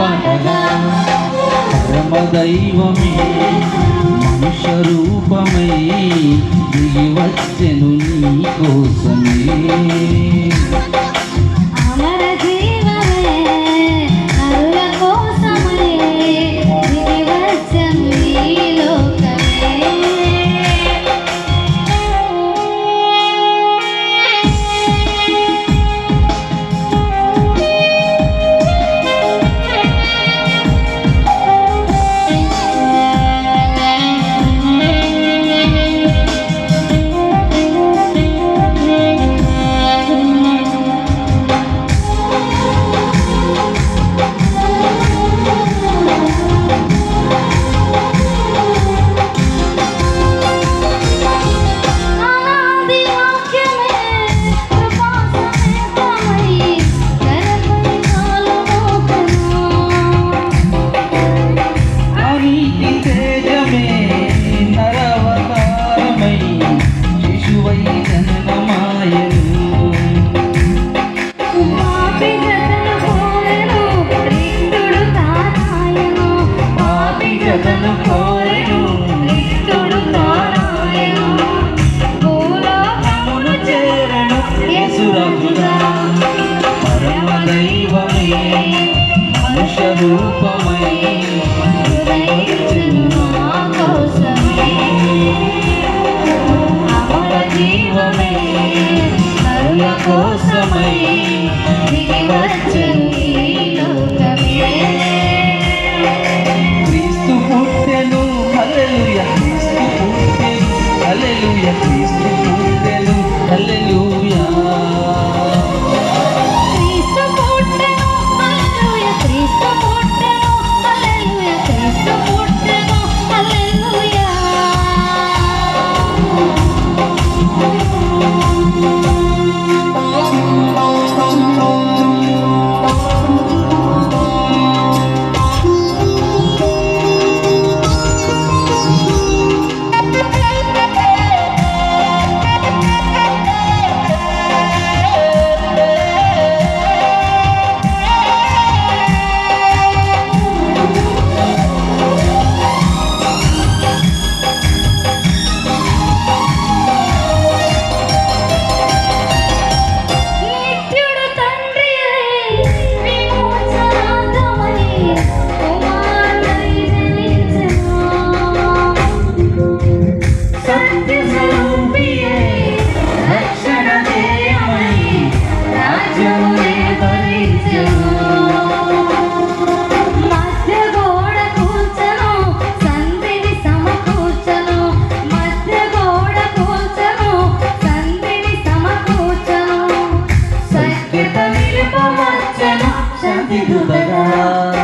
పరదా పరమదైవమే మనుష్య రూపమై దిగి వచ్చెను నీ కోసమే. Hallelujah. happy to the girl.